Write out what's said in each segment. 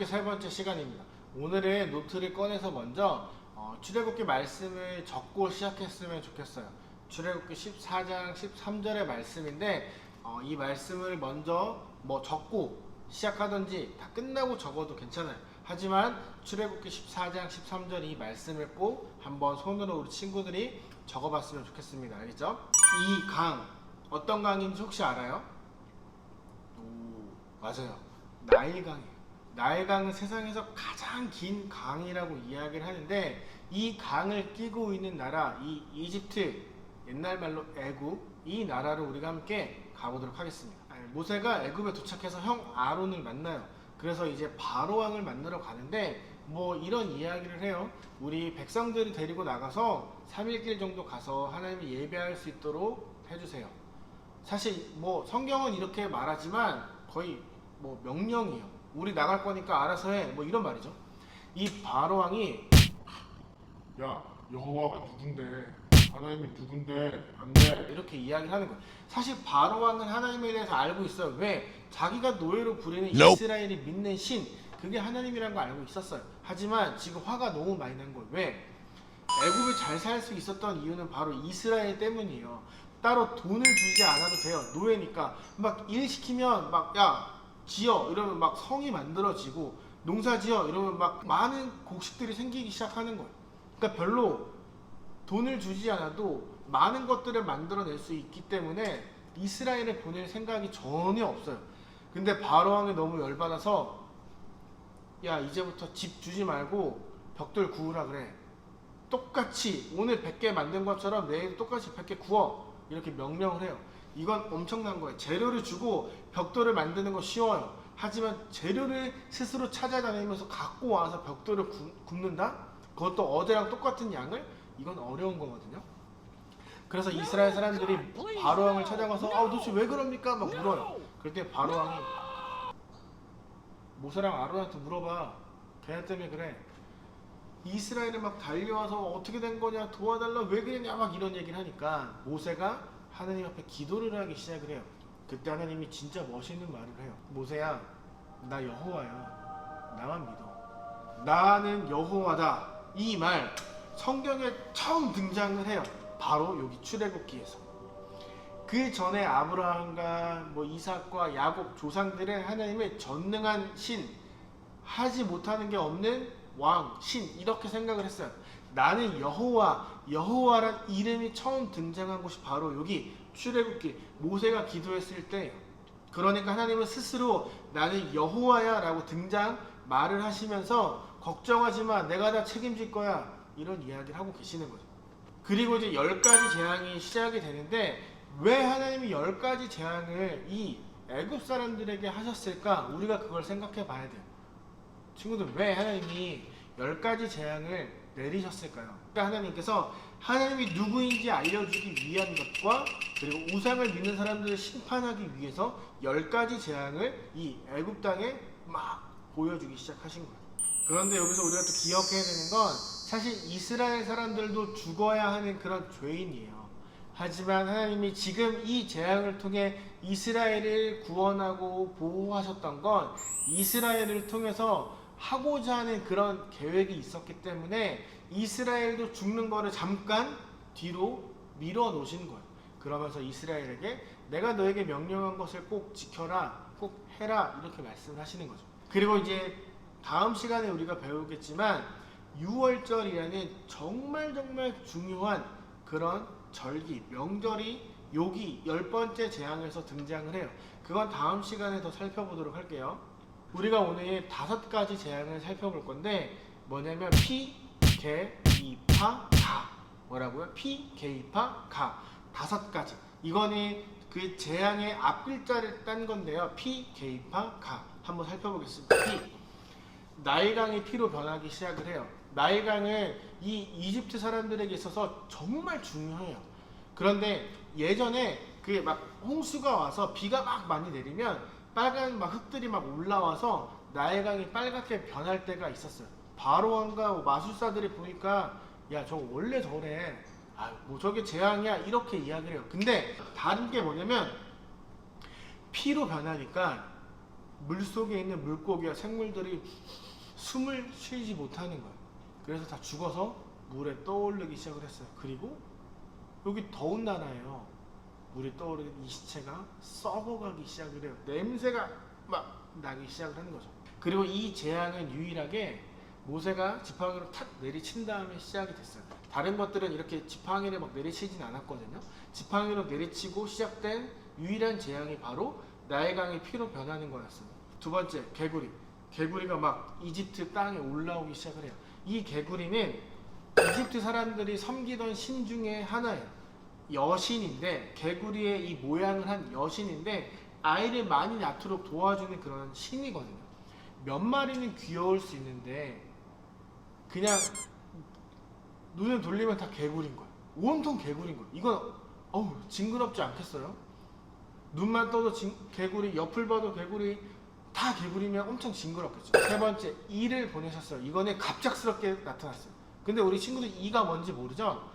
출애굽기 세 번째 시간입니다. 오늘은 노트를 꺼내서 먼저 어, 출애굽기 말씀을 적고 시작했으면 좋겠어요. 출애굽기 14장 13절의 말씀인데 어, 이 말씀을 먼저 뭐 적고 시작하든지 다 끝나고 적어도 괜찮아요. 하지만 출애굽기 14장 13절 이 말씀을 꼭 한번 손으로 우리 친구들이 적어봤으면 좋겠습니다. 알겠죠? 이 강 어떤 강인지 혹시 알아요? 오 맞아요. 나일강이에요. 나일강은 세상에서 가장 긴 강이라고 이야기를 하는데 이 강을 끼고 있는 나라 이 이집트 옛날 말로 애굽 이 나라를 우리가 함께 가보도록 하겠습니다. 모세가 애굽에 도착해서 형 아론을 만나요. 그래서 이제 바로 왕을 만나러 가는데 뭐 이런 이야기를 해요. 우리 백성들을 데리고 나가서 3일길 정도 가서 하나님이 예배할 수 있도록 해주세요. 사실 뭐 성경은 이렇게 말하지만 거의 뭐 명령이에요. 우리 나갈 거니까 알아서 해. 뭐 이런 말이죠. 이 바로 왕이 야 여호와가 누군데 하나님이 누군데 안돼 이렇게 이야기를 하는 거예요. 사실 바로 왕은 하나님에 대해서 알고 있어요. 왜? 자기가 노예로 부리는 Nope. 이스라엘이 믿는 신 그게 하나님이라는 거 알고 있었어요. 하지만 지금 화가 너무 많이 난 거예요. 왜? 애굽에 잘살 수 있었던 이유는 바로 이스라엘 때문이에요. 따로 돈을 주지 않아도 돼요. 노예니까 막 일 시키면 막 야 지어 이러면 막 성이 만들어지고 농사 지어 이러면 막 많은 곡식들이 생기기 시작하는 거예요. 그러니까 별로 돈을 주지 않아도 많은 것들을 만들어낼 수 있기 때문에 이스라엘에 보낼 생각이 전혀 없어요. 근데 바로 왕이 너무 열받아서 야 이제부터 집 주지 말고 벽돌 구우라 그래. 똑같이 오늘 100개 만든 것처럼 내일 똑같이 100개 구워 이렇게 명령을 해요. 이건 엄청난 거예요. 재료를 주고 벽돌을 만드는 거 쉬워요. 하지만 재료를 스스로 찾아다니면서 갖고 와서 벽돌을 구, 굽는다? 그것도 어제랑 똑같은 양을 이건 어려운 거거든요. 그래서 이스라엘 사람들이 바로 왕을 찾아가서 아 도대체 왜 그럽니까? 막 물어요. 그럴 때 바로 왕이 모세랑 아론한테 물어봐. 걔네 때문에 그래. 이스라엘에 막 달려와서 어떻게 된 거냐 도와달라 왜 그러냐 막 이런 얘기를 하니까 모세가 하나님 앞에 기도를 하기 시작을 해요. 그때 하나님이 진짜 멋있는 말을 해요. 모세야, 나 여호와야. 나만 믿어. 나는 여호와다. 이 말 성경에 처음 등장을 해요. 바로 여기 출애굽기에서. 그 전에 아브라함과 뭐 이삭과 야곱 조상들은 하나님의 전능한 신 하지 못하는 게 없는 왕, 신 이렇게 생각을 했어요. 나는 여호와, 여호와란 이름이 처음 등장한 곳이 바로 여기 출애굽기 모세가 기도했을 때 그러니까 하나님은 스스로 나는 여호와야라고 등장 말을 하시면서 걱정하지 마, 내가 다 책임질 거야 이런 이야기를 하고 계시는 거죠. 그리고 이제 열 가지 재앙이 시작이 되는데 왜 하나님이 열 가지 재앙을 이 애굽 사람들에게 하셨을까? 우리가 그걸 생각해 봐야 돼요. 친구들 왜 하나님이 열 가지 재앙을 내리셨을까요? 그러니까 하나님께서 하나님이 누구인지 알려주기 위한 것과 그리고 우상을 믿는 사람들을 심판하기 위해서 열 가지 재앙을 이 애굽 땅에 막 보여주기 시작하신 거예요. 그런데 여기서 우리가 또 기억해야 되는 건 사실 이스라엘 사람들도 죽어야 하는 그런 죄인이에요. 하지만 하나님이 지금 이 재앙을 통해 이스라엘을 구원하고 보호하셨던 건 이스라엘을 통해서 하고자 하는 그런 계획이 있었기 때문에 이스라엘도 죽는 거를 잠깐 뒤로 밀어 놓으신 거예요. 그러면서 이스라엘에게 내가 너에게 명령한 것을 꼭 지켜라, 꼭 해라 이렇게 말씀하시는 거죠. 그리고 이제 다음 시간에 우리가 배우겠지만 6월절이라는 정말 정말 중요한 그런 절기, 명절이 여기 열 번째 재앙에서 등장을 해요. 그건 다음 시간에 더 살펴보도록 할게요. 우리가 오늘 다섯 가지 재앙을 살펴볼 건데 뭐냐면 피, 개, 이 파, 가. 뭐라고요? 피, 개, 이 파, 가. 다섯 가지. 이거는 그 재앙의 앞 글자를 딴 건데요. 피, 개, 이 파, 가. 한번 살펴보겠습니다. 피. 나일강이 피로 변하기 시작을 해요. 나일강은 이 이집트 사람들에게 있어서 정말 중요해요. 그런데 예전에 그 막 홍수가 와서 비가 막 많이 내리면 빨간 막 흙들이 막 올라와서 나일강이 빨갛게 변할 때가 있었어요. 바로왕과 마술사들이 보니까 야 저 원래 저래. 아뭐 저게 재앙이야 이렇게 이야기를 해요. 근데 다른 게 뭐냐면 피로 변하니까 물 속에 있는 물고기와 생물들이 숨을 쉬지 못하는 거예요. 그래서 다 죽어서 물에 떠오르기 시작을 했어요. 그리고 여기 더운 나라예요. 물이 떠오르는 이 시체가 썩어가기 시작을 해요. 냄새가 막 나기 시작을 하는 거죠. 그리고 이 재앙은 유일하게 모세가 지팡이로 탁 내리친 다음에 시작이 됐어요. 다른 것들은 이렇게 지팡이를 막 내리치진 않았거든요. 지팡이로 내리치고 시작된 유일한 재앙이 바로 나일강의 피로 변하는 거였어요. 두 번째, 개구리. 개구리가 막 이집트 땅에 올라오기 시작을 해요. 이 개구리는 이집트 사람들이 섬기던 신 중에 하나예요. 여신인데 개구리의 이 모양을 한 여신인데 아이를 많이 낳도록 도와주는 그런 신이거든요. 몇 마리는 귀여울 수 있는데 그냥 눈을 돌리면 다 개구리인 거야. 온통 개구리인 거야. 이건 어우 징그럽지 않겠어요? 눈만 떠도 징- 개구리, 옆을 봐도 개구리, 다 개구리면 엄청 징그럽겠죠. 세 번째, 이를 보내셨어요. 이거는 갑작스럽게 나타났어요. 근데 우리 친구들 이가 뭔지 모르죠?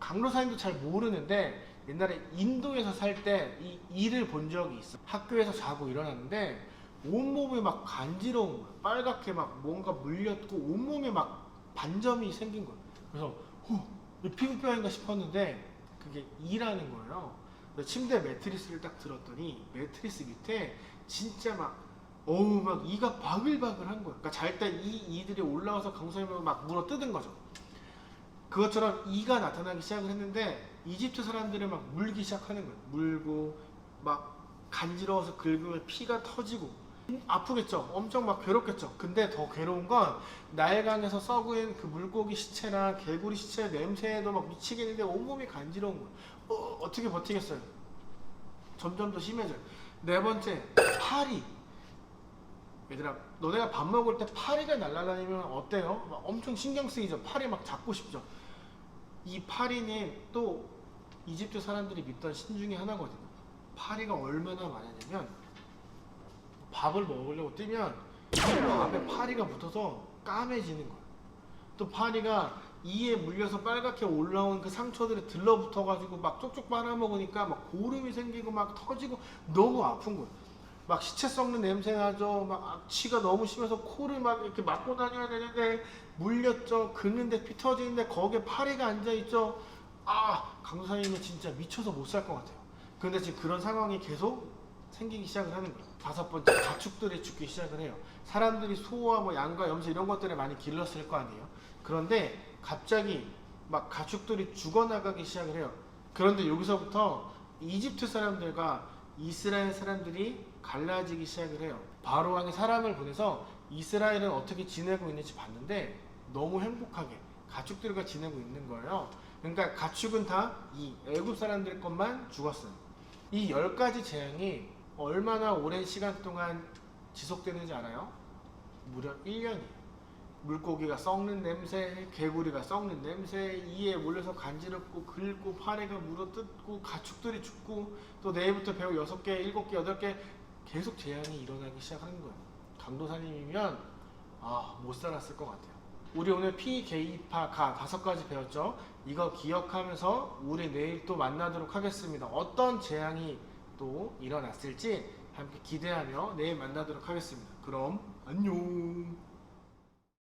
어, 강로사님도 잘 모르는데 옛날에 인도에서 살 때이 이를 본 적이 있어. 학교에서 자고 일어났는데 온몸이 막 간지러운 거야. 빨갛게 막 뭔가 물렸고 온몸에 막 반점이 생긴 거야. 그래서 후, 이 피부병인가 싶었는데 그게 이라는 거예요. 그래서 침대 매트리스를 딱 들었더니 매트리스 밑에 진짜 막 어우 막 이가 바글바글한 거야. 그러니까 잘 때 이 이들이 올라와서 강수님을 막 물어 뜯은 거죠. 그것처럼 이가 나타나기 시작을 했는데 이집트 사람들을 막 물기 시작하는 거예요. 물고 막 간지러워서 긁으면 피가 터지고 아프겠죠. 엄청 막 괴롭겠죠. 근데 더 괴로운 건 나일강에서 썩은 그 물고기 시체나 개구리 시체 냄새에도 막 미치겠는데 온몸이 간지러운 거예요. 어, 어떻게 버티겠어요? 점점 더 심해져요. 네 번째, 파리. 얘들아, 너네가 밥 먹을 때 파리가 날아다니면 어때요? 막 엄청 신경 쓰이죠. 파리 막 잡고 싶죠. 이 파리는 또 이집트 사람들이 믿던 신 중에 하나거든요. 파리가 얼마나 많았냐면 밥을 먹으려고 뛰면 이 밥에 파리가 붙어서 까매지는 거예요. 또 파리가 이에 물려서 빨갛게 올라온 그 상처들에 들러붙어가지고 막 쪽쪽 빨아먹으니까 막 고름이 생기고 막 터지고 너무 아픈 거예요. 막 시체 썩는 냄새 나죠. 막 악취가 너무 심해서 코를 막 이렇게 막고 다녀야 되는데 물렸죠. 긁는데 피 터지는데 거기에 파리가 앉아 있죠. 아, 강사님은 진짜 미쳐서 못 살 것 같아요. 근데 지금 그런 상황이 계속 생기기 시작을 하는 거예요. 다섯 번째, 가축들이 죽기 시작을 해요. 사람들이 소와 뭐 양과 염소 이런 것들을 많이 길렀을 거 아니에요. 그런데 갑자기 막 가축들이 죽어나가기 시작을 해요. 그런데 여기서부터 이집트 사람들과 이스라엘 사람들이 갈라지기 시작을 해요. 바로 왕이 사람을 보내서 이스라엘은 어떻게 지내고 있는지 봤는데 너무 행복하게 가축들과 지내고 있는 거예요. 그러니까 가축은 다 이 애굽 사람들 것만 죽었어요. 이 열 가지 재앙이 얼마나 오랜 시간 동안 지속되는지 알아요? 무려 1년이에요. 물고기가 썩는 냄새, 개구리가 썩는 냄새, 이에 몰려서 간지럽고 긁고 파래가 물어뜯고 가축들이 죽고 또 내일부터 배우 6개, 7개, 8개 계속 재앙이 일어나기 시작하는 거예요. 강도사님이면 아, 못 살았을 것 같아요. 우리 오늘 피, 개 이파, 가 다섯 가지 배웠죠? 이거 기억하면서 우리 내일 또 만나도록 하겠습니다. 어떤 재앙이 또 일어났을지 함께 기대하며 내일 만나도록 하겠습니다. 그럼 안녕.